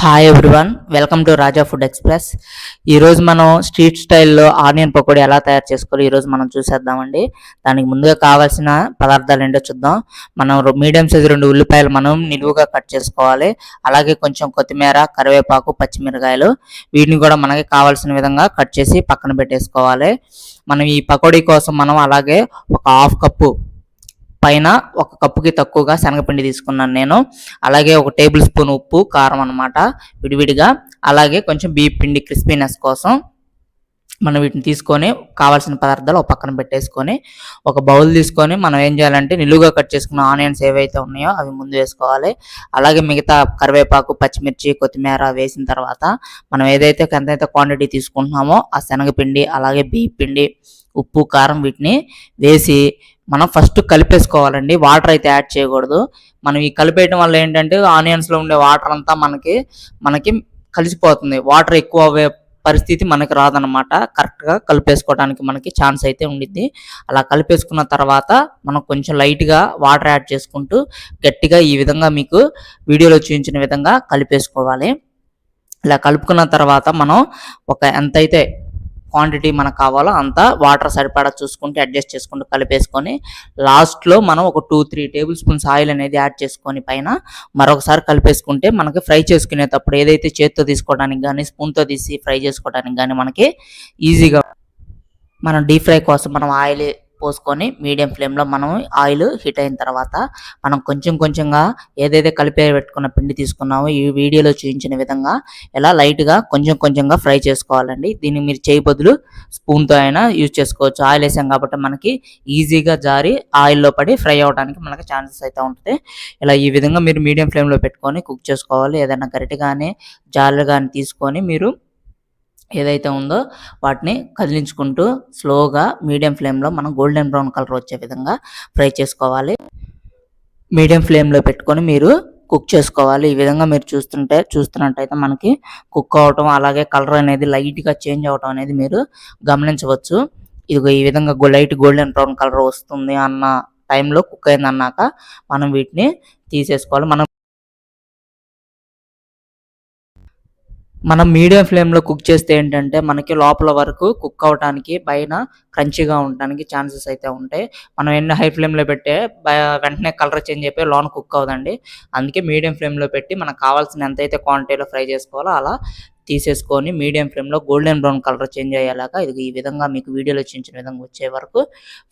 Hi everyone welcome to Raja food express ఈరోజు మనం street స్టైల్లో ఆనియన్ పకోడీ ఎలా తయారు చేసుకోవాలి ఈరోజు మనం చూసేద్దామండి. దానికి ముందుగా కావాల్సిన పదార్థాలు ఏంటో చూద్దాం. మనం మీడియం సైజ్ రెండు ఉల్లిపాయలు మనం నిలువుగా కట్ చేసుకోవాలి. అలాగే కొంచెం కొత్తిమీర కరివేపాకు పచ్చిమిరకాయలు వీటిని కూడా మనకి కావాల్సిన విధంగా కట్ చేసి పక్కన పెట్టేసుకోవాలి. మనం ఈ పకోడీ కోసం మనం అలాగే ఒక హాఫ్ కప్పు పైన ఒక కప్పుకి తక్కువగా శనగపిండి తీసుకున్నాను నేను. అలాగే ఒక టేబుల్ స్పూన్ ఉప్పు కారం అనమాట విడివిడిగా. అలాగే కొంచెం బీప్ పిండి క్రిస్పీనెస్ కోసం మనం వీటిని తీసుకొని కావాల్సిన పదార్థాలు ఒక పక్కన పెట్టేసుకొని ఒక బౌల్ తీసుకొని మనం ఏం చేయాలంటే నిలువుగా కట్ చేసుకున్న ఆనియన్స్ ఏవైతే ఉన్నాయో అవి ముందు వేసుకోవాలి. అలాగే మిగతా కరివేపాకు పచ్చిమిర్చి కొత్తిమీర వేసిన తర్వాత మనం ఏదైతే ఎంతైతే క్వాంటిటీ తీసుకుంటున్నామో ఆ శనగపిండి అలాగే బీప్ పిండి ఉప్పు కారం వీటిని వేసి మనం ఫస్ట్ కలిపేసుకోవాలండి. వాటర్ అయితే యాడ్ చేయకూడదు. మనం ఈ కలిపేయడం వల్ల ఏంటంటే ఆనియన్స్లో ఉండే వాటర్ అంతా మనకి మనకి కలిసిపోతుంది. వాటర్ ఎక్కువ అవ్వే పరిస్థితి మనకి రాదనమాట కరెక్ట్గా కలిపేసుకోవడానికి మనకి ఛాన్స్ అయితే ఉండిద్ది. అలా కలిపేసుకున్న తర్వాత మనం కొంచెం లైట్గా వాటర్ యాడ్ చేసుకుంటూ గట్టిగా ఈ విధంగా మీకు వీడియోలో చూపించిన విధంగా కలిపేసుకోవాలి. ఇలా కలుపుకున్న తర్వాత మనం ఒక ఎంతైతే క్వాంటిటీ మనకు కావాలో అంత వాటర్ సరిపడా చూసుకుంటే అడ్జస్ట్ చేసుకుంటూ కలిపేసుకొని లాస్ట్లో మనం ఒక two three table spoons oil అనేది యాడ్ చేసుకొని పైన మరొకసారి కలిపేసుకుంటే మనకి ఫ్రై చేసుకునేటప్పుడు ఏదైతే చేత్తో తీసుకోవడానికి కానీ స్పూన్తో తీసి ఫ్రై చేసుకోవడానికి కానీ మనకి ఈజీగా మనం డీప్ ఫ్రై కోసం మనం ఆయిల్ పోసుకొని మీడియం ఫ్లేమ్లో మనం ఆయిల్ హీట్ అయిన తర్వాత మనం కొంచెం కొంచెంగా ఏదైతే కలిపి పెట్టుకున్న పిండి తీసుకున్నామో ఈ వీడియోలో చూపించిన విధంగా ఎలా లైట్గా కొంచెం కొంచెంగా ఫ్రై చేసుకోవాలండి. దీన్ని మీరు చేయి బదులు స్పూన్తో అయినా యూజ్ చేసుకోవచ్చు. ఆయిల్ వేసాం కాబట్టి మనకి ఈజీగా జారి ఆయిల్లో పడి ఫ్రై అవ్వడానికి మనకి ఛాన్సెస్ అయితే ఉంటుంది ఇలా ఈ విధంగా మీరు మీడియం ఫ్లేమ్లో పెట్టుకొని కుక్ చేసుకోవాలి. ఏదైనా గరిటె కానీ జాలు కానీ తీసుకొని మీరు ఏదైతే ఉందో వాటిని కదిలించుకుంటూ స్లోగా మీడియం ఫ్లేమ్లో మనం గోల్డెన్ బ్రౌన్ కలర్ వచ్చే విధంగా ఫ్రై చేసుకోవాలి. మీడియం ఫ్లేమ్లో పెట్టుకొని మీరు కుక్ చేసుకోవాలి. ఈ విధంగా మీరు చూస్తుంటే చూస్తున్నట్టయితే మనకి కుక్ అవటం అలాగే కలర్ అనేది లైట్గా చేంజ్ అవటం అనేది మీరు గమనించవచ్చు. ఇదిగో ఈ విధంగా లైట్ గోల్డెన్ బ్రౌన్ కలర్ వస్తుంది అన్న టైంలో కుక్ అయింది అన్నాక మనం వీటిని తీసేసుకోవాలి. మనం మనం మీడియం ఫ్లేమ్లో కుక్ చేస్తే ఏంటంటే మనకి లోపల వరకు కుక్ అవడానికి పైన క్రంచీగా ఉండడానికి ఛాన్సెస్ అయితే ఉంటాయి. మనం ఎన్ని హై ఫ్లేమ్లో పెట్టే వెంటనే కలర్ చేంజ్ అయిపోయి లోన్ కుక్ అవ్వదండి అందుకే మీడియం ఫ్లేమ్లో పెట్టి మనకు కావాల్సిన ఎంతైతే క్వాంటిటీలో ఫ్రై చేసుకోవాలో అలా తీసేసుకొని మీడియం ఫ్లేమ్లో గోల్డెన్ బ్రౌన్ కలర్ చేంజ్ అయ్యేలాగా ఇది ఈ విధంగా మీకు వీడియోలో చూపించిన విధంగా వచ్చే వరకు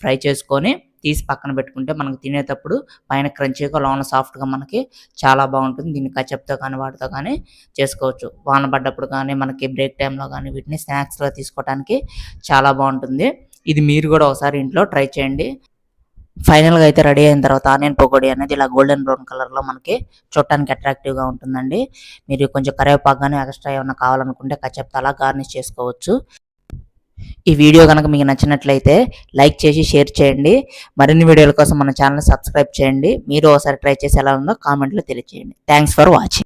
ఫ్రై చేసుకొని తీసి పక్కన పెట్టుకుంటే మనకు తినేటప్పుడు పైన క్రంచీగా లోన సాఫ్ట్గా మనకి చాలా బాగుంటుంది. దీన్ని కచప్తో కానీ వాటితో కానీ చేసుకోవచ్చు. వాన పడ్డప్పుడు కానీ మనకి బ్రేక్ టైంలో కానీ వీటిని స్నాక్స్లో తీసుకోవడానికి చాలా బాగుంటుంది. ఇది మీరు కూడా ఒకసారి ఇంట్లో ట్రై చేయండి. ఫైనల్గా అయితే రెడీ అయిన తర్వాత ఆనియన్ పకోడీ అనేది ఇలా గోల్డెన్ బ్రౌన్ కలర్లో మనకి చూడటానికి అట్రాక్టివ్గా ఉంటుందండి. మీరు కొంచెం కరివేపాకు కానీ ఎక్స్ట్రా ఏమైనా కావాలనుకుంటే కచ్చప్తో అలా గార్నిష్ చేసుకోవచ్చు. ఈ వీడియో కనుక మీకు నచ్చినట్లయితే లైక్ చేసి షేర్ చేయండి. మరిన్ని వీడియోల కోసం మన ఛానల్ సబ్స్క్రైబ్ చేయండి. మీరు ఒకసారి ట్రై చేసి ఎలా ఉందో కామెంట్లో తెలియజేయండి థ్యాంక్స్ ఫర్ వాచింగ్.